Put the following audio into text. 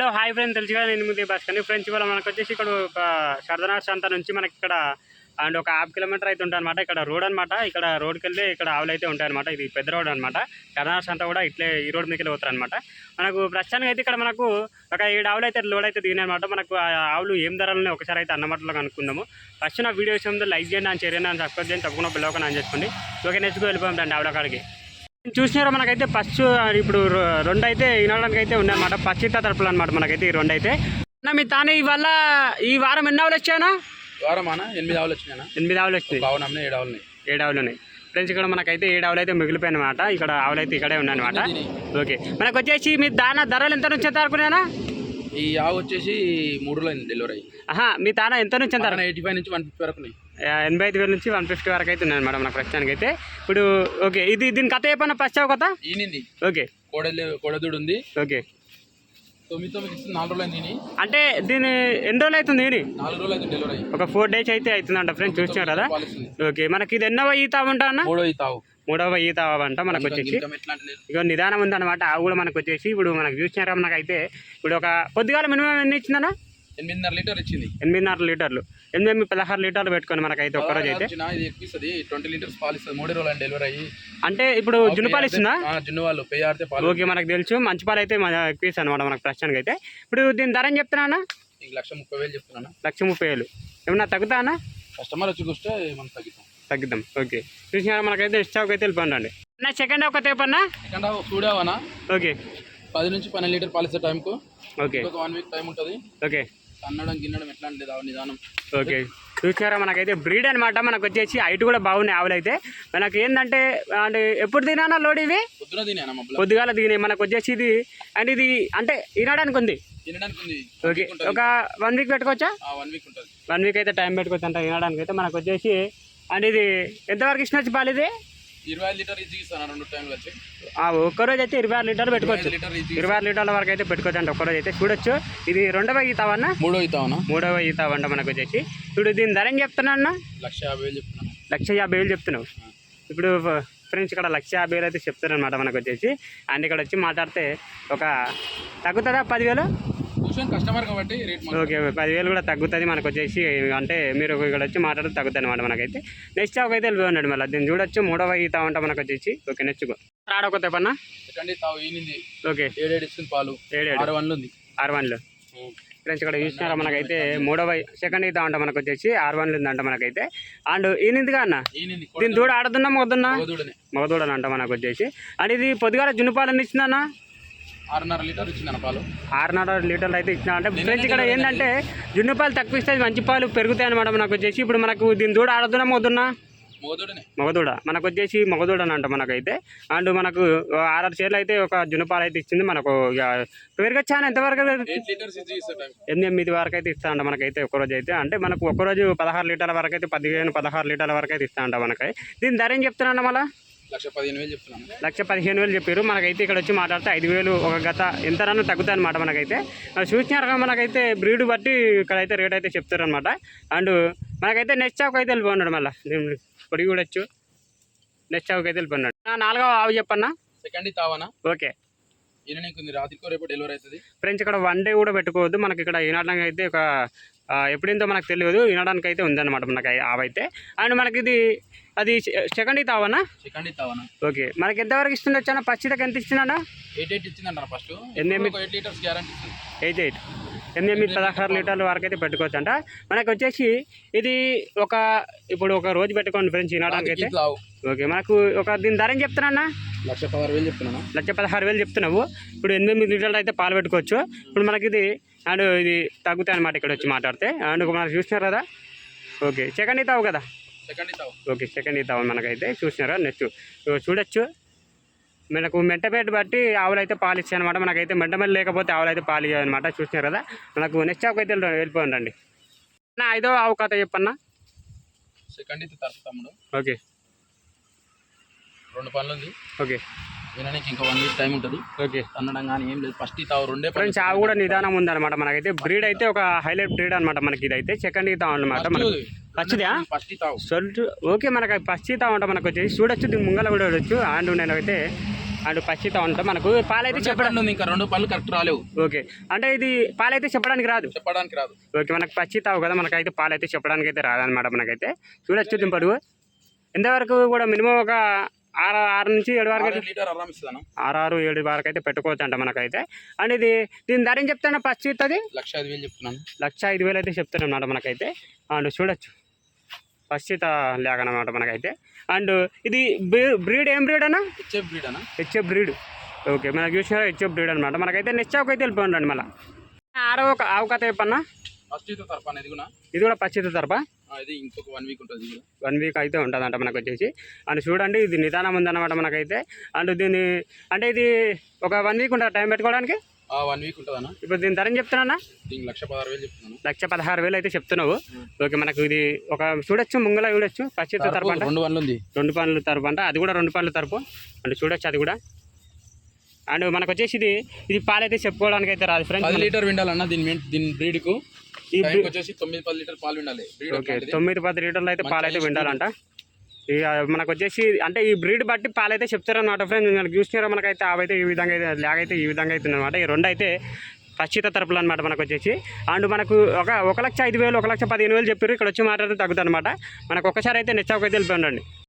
Hello hi friend తెలుసు నేను ముందు బస్ కానీ ఫ్రెండ్స్ ఇవాళ మనకు వచ్చేసి ఇక్కడ ఒక సర్దనాథ్ సంత నుంచి మనకి ఇక్కడ అండ్ ఒక హాఫ్ కిలోమీటర్ అయితే ఉంటాయన్నమాట ఇక్కడ రోడ్ అనమాట ఇక్కడ రోడ్కి వెళ్ళి ఇక్కడ ఆవులు అయితే ఉంటాయన్నమాట. ఇది పెద్ద రోడ్ అనమాట సర్దనాథ్ సంత కూడా ఇట్లే ఈ రోడ్ మీదకి పోతారు అనమాట మనకు ప్రస్తుతానికి అయితే ఇక్కడ మనకు ఒక ఏడు ఆవులు అయితే లోడ్ అయితే దిగినాయన్నమాట మనకు ఆ ఆవులు ఏం ధరలని ఒకసారి అయితే అన్నమాటలో కనుక్కుందాము. ఫస్ట్ నా వీడియో విషయంలో లైక్ చేయండి అని చేయండి అని సబ్స్క్రైబ్ చేయండి. తప్పకుండా బిల్లవకని అని చేసుకోండి. ఓకే నెక్స్ట్ వెళ్ళిపోయాం రండి ఆవిడ కాడికి. చూసినారా? మనకైతే ఫస్ట్ ఇప్పుడు రెండు అయితే వినడానికి అయితే ఉన్నాయన్నమాట. పచ్చిత తరపులు అనమాట మనకైతే ఈ రెండు అయితే అన్న మీ తానే ఇవాళ ఈ వారం ఎన్ని ఆవులు వచ్చానా వారమానా ఎనిమిది ఆవులు వచ్చినాయనా ఎనిమిది ఆవులు వచ్చినాయి. ఏడు ఆవులు ఏడు ఆవులు ఉన్నాయి. ఫ్రెండ్స్ ఇక్కడ మనకైతే ఏడు ఆవులు అయితే మిగిలిపోయాయి అనమాట ఇక్కడ ఆవులు అయితే ఇక్కడే ఉన్నాయన్నమాట. ఓకే. మనకు వచ్చేసి మీ దాన ధరలు ఎంత నుంచి ఎంత అనుకున్నానా ఈ ఆవు వచ్చేసి మూడులో అయింది డెలివరీ అయ్యి. మీ తాన ఎంత నుంచి ఎంత ఎయిటీ ఫైవ్ నుంచి వన్ ఫిఫ్టీ వరకు ఉన్నాయి. ఎనభై ఐదు వేల నుంచి వన్ ఫిఫ్టీ వరకు అయితే ఉన్నాయి మేడం మన ప్రస్తుతానికి అయితే ఇప్పుడు ఓకే ఇది దీని కథ చెప్పన్నా ఫస్ట్ కథ? ఈనింది ఓకే. కోడలు కోడదుడు ఉంది. ఓకే. తొమ్మిది తొమ్మిది నాలుగు రోజులు అయింది. అంటే దీని ఎన్ని రోజులు అవుతుంది ఇది నాలుగు రోజులు డెలివరీ ఒక ఫోర్ డేస్ అయితే అవుతుందంట ఫ్రెండ్స్ చూసినారు కదా ఓకే మనకి ఇది ఎన్నవ ఈత ఉంటా అన్న? మూడో ఈ తావు మూడవ ఈత అంట మనకు వచ్చేసి. ఇంకా నిదానం ఉందన్నమాట ఆ కూడా మనకు వచ్చేసి ఇప్పుడు మనకు చూసినారా మనకు అయితే ఇప్పుడు ఒక పొద్దుగాల మినిమం ఎన్ని ఇచ్చిందన్న? ఎనిమిదిన్నర లీటర్ ఇచ్చింది. ఎనిమిదిన్నర లీటర్లు. ఎనిమిది పదహారు లీటర్లు పెట్టుకొని మనకైతే ఒక్కరోజు అయితే. ఇది ఎక్కువ ఇస్తుంది ట్వంటీ లీటర్స్ పాలు ఇస్తుంది మూడు రోజులు డెలివరీ అయ్యి. అంటే ఇప్పుడు జున్నుపాలు ఇస్తుందా? ఆ, జున్ను వాళ్ళు పెయ్యి ఆడితే పాలు ఓకే మనకు తెలుసు. మంచి పాలు అయితే ఎక్కువ అనమాట మనకు ప్రస్తుతానికి అయితే ఇప్పుడు దీని ధర ఏం చెప్తున్నా లక్ష ముప్పై వేలు చెప్తున్నాను లక్ష ముప్పై వేలు. ఏమన్నా తగ్గుతానా కస్టమర్ వచ్చి చూస్తే మనం తగ్గిస్తాం తగ్గిద్దాం ఓకే. చూసినారా మనకైతే ఇష్టాకి అయితే వెళ్ళిపోండి నా సెకండ్ ఒక తేపన్నా సెకండ్ హాఫ్ చూడావనా ఓకే. పది నుంచి పన్నెండు లీటర్ పాలు ఇచ్చే టైంకు. ఓకే. ఒక వన్ వీక్ టైం ఉంటుంది. ఓకే. అన్నడం గిన్నడం ఎట్లాంటి లేదు ఆవు నిదానం. ఓకే. చూసారా మనకైతే బ్రీడ్ అనమాట మనకు వచ్చేసి హైట్ కూడా బాగున్నాయి ఆవులు అయితే మనకి ఏంటంటే అంటే ఎప్పుడు తినానా లోడ్ ఇవి? పొద్దుగాల దిగినాయి మనకు వచ్చేసి ఇది అండ్ ఇది అంటే తినడానికి ఉంది? ఓకే. ఒక వన్ వీక్ పెట్టుకోవచ్చా? వన్ వీక్ ఉంటుంది. వన్ వీక్ అయితే టైం పెట్టుకోవచ్చు అంట తినడానికి అయితే మనకు వచ్చేసి అండ్ ఇది ఎంతవరకు ఇచ్చిన పాలు ఇది? ఇరవై ఐదు లీటర్ ఈజీ ఇస్తాను రెండు టైంలు వచ్చి. ఆ, ఒక్కరోజు అయితే ఇరవై ఆరు లీటర్లు పెట్టుకోవచ్చు. ఇరవై ఆరు లీటర్ల వరకు అయితే పెట్టుకోవచ్చు అంట ఒక్కరోజు అయితే. చూడొచ్చు. ఇది రెండవ ఈతావన్న మూడో అవుతావనా మూడవ ఈతావంట మనకు వచ్చేసి. ఇప్పుడు దీని ధర ఏం చెప్తున్నా అన్న? లక్ష యాభై వేలు చెప్తున్నాను. లక్ష యాభై వేలు చెప్తున్నావు. ఇప్పుడు ఫ్రెండ్స్ ఇక్కడ లక్ష యాభై వేలు అయితే చెప్తారనమాట మనకు వచ్చేసి. అండ్ ఇక్కడ వచ్చి మాట్లాడితే ఒక తగ్గుతుందా పదివేలు? కస్టమర్ కాబట్టి రేట్ ఓకే పదివేలు కూడా తగ్గుతుంది మనకు వచ్చేసి అంటే మీరు ఇక్కడ వచ్చి మాట్లాడితే తగ్గుతుంది అనమాట మనకైతే. నెక్స్ట్ ఒక అయితే వెళ్ళిపోయి మళ్ళీ. దీన్ని చూడొచ్చు మూడవ ఈత ఉంట మనకు వచ్చేసి. ఓకే నెక్స్ట్ రాడొక తెప్పన్నా. సెకండ్ తావు ఈనింది. ఓకే. ఏడేడు ఇస్తుంది పాలు. ఏడేడు ఆరు వన్లు ఉంది. ఆరు వన్లు. ఫ్రెండ్స్ ఇక్కడ చూసినారా మనకైతే మూడవ సెకండ్ ఈత ఉంట మనకు వచ్చేసి ఆరు వన్లు ఉందంట మనకైతే. అండ్ ఈనిందిగా అన్న? దీని దూడ ఆడుతున్నా మొద్దున్నా కోదూడనే మగదూడని. అంట మనకు వచ్చేసి. అండ్ ఇది పొద్దుగాల జున్నుపాలు ఎన్ని ఇచ్చిందన్న ఆరున్నర లీటర్ పాలు. ఆరున్నర లీటర్లు అయితే ఇచ్చిన అంటే ఫ్రెండ్స్ ఇక్కడ ఏంటంటే జున్ను పాలు తక్కువ ఇస్తే మంచి పాలు పెరుగుతాయి అనమాట మనకు వచ్చేసి. ఇప్పుడు మనకు దీని దూడ ఆడుతున్నా మొద్దున్నా మోదూడనే. మగదూడ మనకు వచ్చేసి మగదూడ అని అంట మనకైతే. అండ్ మనకు ఆరు చీరలు అయితే ఒక జున్ను పాలు అయితే ఇచ్చింది మనకు. ఇక పెరగచ్చా అని ఎంతవరకు ఎనిమిది వరకు అయితే ఇస్తా అంట మనకైతే ఒక్కరోజు అయితే. అంటే మనకు ఒక్కరోజు పదహారు లీటర్ల వరకు అయితే పదిహేను పదహారు లీటర్ల వరకు అయితే ఇస్తా అంట మనకి. దీని ధర ఏం చెప్తున్నా మళ్ళీ? లక్ష పదిహేను వేలు చెప్తున్నాను. లక్ష పదిహేను వేలు చెప్పారు. మనకైతే ఇక్కడ వచ్చి మాట్లాడితే ఐదు వేలు ఒక గత ఎంతనన్నా తగ్గుతాయి అనమాట మనకైతే. చూసినారు కదా మనకైతే బ్రీడ్ బట్టి ఇక్కడైతే రేట్ అయితే చెప్తారు అనమాట అండ్ మనకైతే నెక్స్ట్ షాప్ అయితే వెళ్ళిపోన్నాడు మళ్ళీ. దీన్ని పొడి చూడొచ్చు నెక్స్ట్ షాప్కి అయితే వెళ్ళిపోన్నాడు నా నాలుగవ ఆవు చెప్పన్నా? సెకండ్ తావనా? ఓకే. ఈయన రాత్రికో రేపు డెలివరీ అవుతుంది. ఫ్రెండ్స్ ఇక్కడ వన్ డే కూడా పెట్టుకోవద్దు. మనకి ఇక్కడ వినడానికి అయితే ఒక ఎప్పుడిందో మనకు తెలియదు. వినడానికి అయితే ఉందన్నమాట మనకి ఆవు అయితే. అండ్ మనకి ఇది అది సెకండ్ తావన్నా సెకండ్ తావనా? ఓకే. మనకి ఎంతవరకు ఇస్తుంది వచ్చానా? పచ్చిదకి ఎంత ఇస్తున్నాడా ఎయిట్ ఎయిట్ ఇచ్చిందంట ఫస్ట్. ఎనిమిది eight litres guarantee eight eight. ఎనిమిది పదహారు లీటర్ల వరకు అయితే పెట్టుకోవచ్చు అంట మనకు వచ్చేసి ఇది ఒక ఇప్పుడు ఒక రోజు పెట్టుకోండి ఫ్రెండ్స్ వినడానికి అయితే. ఓకే. మనకు ఒక దీని ధర ఏం చెప్తున్నా లక్ష పదహారు వేలు చెప్తున్నాను. లక్ష పదహారు వేలు చెప్తున్నావు. ఇప్పుడు ఎనిమిది లీటర్లు అయితే పాలు పెట్టుకోవచ్చు. ఇప్పుడు మనకి ఇది అండ్ ఇది తగ్గుతాయి అనమాట ఇక్కడ వచ్చి మాట్లాడితే. అండ్ మనకు చూసినారు కదా ఓకే సెకండ్ ఇస్తావు కదా? ఓకే సెకండ్ ఇస్తావు మనకైతే చూసినారా? నెక్స్ట్ చూడొచ్చు. మనకు మెంటపేట బట్టి ఆవులు అయితే పాలు ఇస్తాయి అనమాట మనకైతే మెంటమేట లేకపోతే ఆవులు అయితే పాలు ఇవ్వాలి అనమాట చూసినారు కదా? మనకు నెక్స్ట్ ఆవుకి అయితే వెళ్ళిపోండి నా ఐదో ఆవు కథ చెప్పన్నా? సెకండ్ ఇది తరపు తమ్ముడు. ఓకే. రెండు పనులు ఉంది ఓకే. వినడానికి ఇంకా వన్ వీక్ టైం ఉంటుంది. ఓకే అన్నడం కానీ ఏం లేదు. ఫస్ట్ ఈ తావు రెండే పనులు. ఫ్రెండ్స్ కూడా నిదానం ఉందన్నమాట మనకైతే. బ్రీడ్ అయితే ఒక హైలైట్ బ్రీడ్ అనమాట మనకి ఇదైతే. సెకండ్ ఈత అనమాట ఫస్ట్ మనకి. ఇది. పచ్చిదా ఫస్ట్ ఈ తావు. సొల్ట్ ఓకే మనకి పచ్చిత ఉంటా మనకు వచ్చేసి చూడొచ్చు. దీని ముంగల కూడా చూడొచ్చు. అండ్ నేనైతే అండ్ పచ్చిత ఉంటాం మనకు పాలైతే చెప్పడం ఇంకా రెండు పళ్ళు కరెక్ట్ రాలేవు. ఓకే అంటే ఇది పాలైతే చెప్పడానికి రాదు. చెప్పడానికి రాదు. ఓకే మనకు పచ్చి తావు కదా. మనకైతే పాలు అయితే చెప్పడానికి అయితే రాదనమాట మనకైతే. చూడొచ్చు దింపడు ఎంతవరకు కూడా మినిమం ఒక ఆరు ఆరు నుంచి ఏడు వరకు అయితే ఆరు ఆరు ఆరు ఏడు వరకు అయితే పెట్టుకోవచ్చు అంట మనకైతే. అండ్ ఇది దీని ధర ఏం చెప్తాను పచ్చి ఇస్తుంది లక్ష ఐదు వేలు చెప్తున్నాను. లక్ష ఐదు వేలు అయితే చెప్తాను అన్నమాట మనకైతే. అండ్ చూడొచ్చు. పచ్చిత లేకనమాట మనకైతే. అండ్ ఇది బ్రీడ్ ఏం బ్రీడ్ అన్న? హెచ్ఎఫ్ బ్రీడ్ అన్న. HF breed. ఓకే మనకు చూసిన హెచ్ఎఫ్ బ్రీడ్ అనమాట మనకైతే నెక్స్ట్ ఆవుకు అయితే వెళ్ళిపోండి మళ్ళీ. ఆరో ఒక ఆవు కథ చెప్పన్నా? ఫస్ట్ ఇది కూడా పచ్చిత తరపా? ఇంకొక వన్ వీక్ ఉంటుంది వన్ అయితే ఉంటుందంట మనకు వచ్చేసి. అండ్ చూడండి ఇది నిదానం ఉందన్నమాట మనకైతే. అండ్ దీన్ని అంటే ఇది ఒక వన్ వీక్ ఉంటుంది టైం పెట్టుకోవడానికి? Hmm. వన్ వీక్ ఉంటుంది అన్న ఇప్పుడు దీని ధర చెప్తున్నా దీనికి లక్ష పదహారు వేలు చెప్తున్నాను. లక్ష పదహారు వేలు అయితే చెప్తున్నావు. ఓకే మనకు ఇది ఒక చూడొచ్చు ముంగల చూడొచ్చు పచ్చిత తరపు అంట. రెండు వన్లు ఉంది. రెండు పనులు తరపు అంట. అది కూడా రెండు పనులు తరపు. అండ్ చూడొచ్చు అది కూడా. అండ్ మనకు వచ్చేసి ఇది ఇది పాలైతే చెప్పుకోవడానికి అయితే రాదు ఫ్రెండ్స్ లీటర్ విండాలన్న దీని దీని బ్రీడ్కు వచ్చేసి తొమ్మిది పది లీటర్ పాలు విండాలి బ్రీడ్ ఓకే తొమ్మిది పది లీటర్లు అయితే పాలు అయితే విండాలంట. ఇక మనకు వచ్చేసి అంటే ఈ బ్రీడ్ బట్టి పాలు అయితే చెప్తారన్నమాట ఫ్రెండ్స్ మనకు చూసినారా మనకైతే అవైతే ఈ విధంగా అయితే లేకైతే ఈ విధంగా అయితే అనమాట ఈ రెండు అయితే పచ్చిత తరపులు అనమాట మనకు వచ్చేసి. అండ్ మనకు ఒక ఒక లక్ష ఐదు వేలు ఒక లక్ష పదిహేను వేలు చెప్పారు ఇక్కడ వచ్చి మాట్లాడితే తగ్గుతుంది అనమాట మనకు ఒకసారి అయితే నెచ్చాకు అయితే వెళ్ళిపోండి